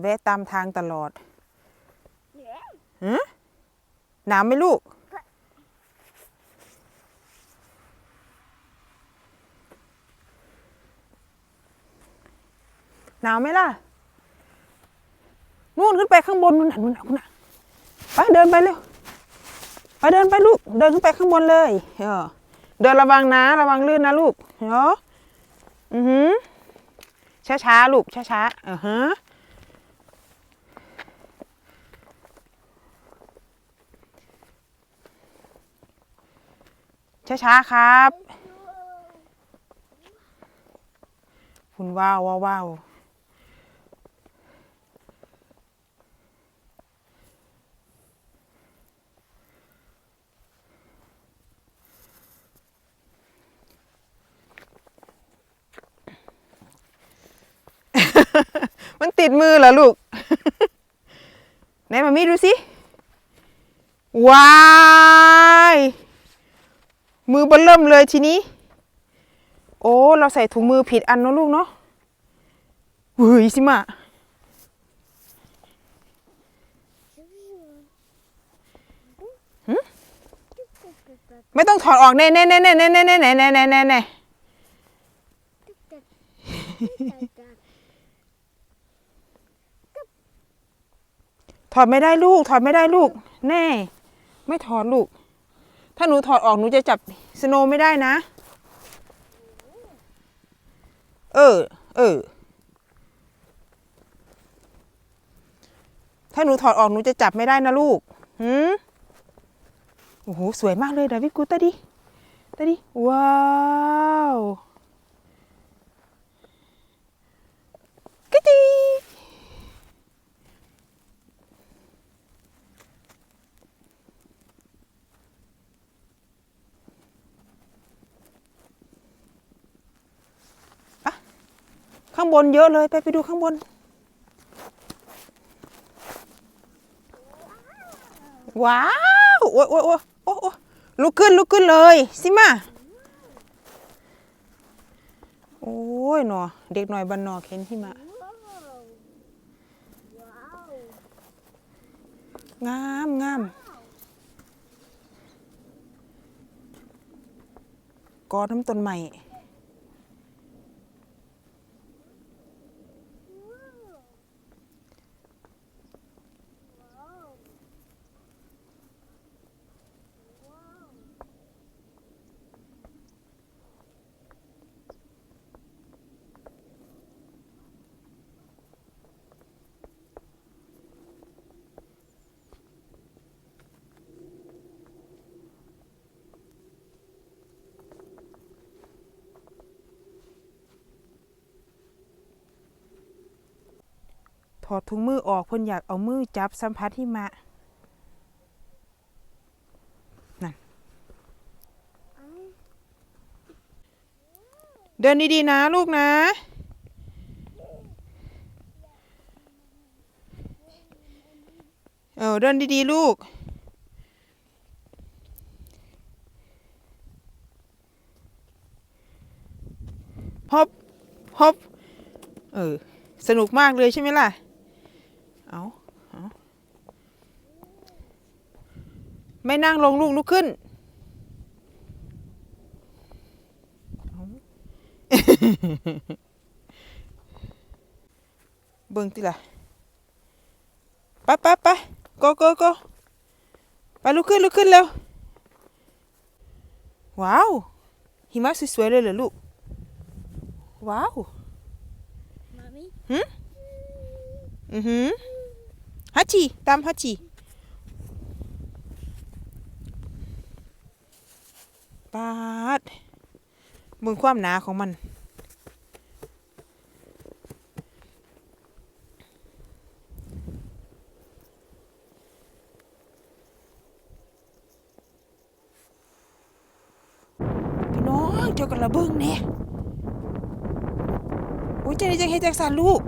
แวะตามทางตลอดฮะหนาวไหมลูก หนาวไหมล่ะ นู่นขึ้นไปข้างบนนู่นน่ะนู่นน่ะนู่นน่ะไปเดินไปเร็ว ไปเดินไปลูก เดินขึ้นไปข้างบนเลย เออ เดินระวังนะ ระวังลื่นนะลูก เนาะอือหือช้าช้าๆลูก ช้าช้าๆอือฮะ ช้าช้าๆครับคุณว้าวว้าวว้าวมันติดมือเหรอลูก ไหนมามีดูสิ ว้าย มือบนเริ่มเลยทีนี้ โอ้ เราใส่ถุงมือผิดอันเนอะลูกเนาะเฮ้ยสิมาไม่ต้องถอดออกแน่แน่แน่แน่แน่แน่แน่แน่แน่แน่แน่แน่ถอดไม่ได้ลูก ถอดไม่ได้ลูก แน่ ไม่ถอดลูก ถ้าหนูถอดออกหนูจะจับสโนว์ไม่ได้นะ เออ เออ ถ้าหนูถอดออกหนูจะจับไม่ได้นะลูกหืมโอ้โห สวยมากเลยดาวิดกูตาดิตาดิ ว้าวางบนเยอะเลย ไปไปดูข้างบน ว้าว โอ้ยโอ้ยโอ้ยโอ้ยลุกขึ้นลุกขึ้นเลยสิมา โอ้ยหนอเด็กหน่อยบันนอเห็นที่มางามงามกอน้ำต้นใหม่ ถอดถุงมือออกเพิ่นอยากเอามือจับสัมผัสหิมะนั่นเดินดีๆนะลูกนะ เออเดินดีๆลูกฮอบฮอบเออ สนุกมากเลยใช่ไหมล่ะ เอาเอาไม่นั่งลงลูกลุกขึ้นเอาเบิ่งติล่ะไปไปไปโกโกโกไปลุกขึ้นลุกขึ้นเร็ว ว้าว หิมะสวยๆเลยเหรอลูก ว้าว Mommy? อือหือ ฮัชชีตามฮัชชีปาดมึงความหนาของมัน พี่น้องเจ้ากันระเบิงเนี่ยโอ้ยเจะได้จังเฮจังสันลูก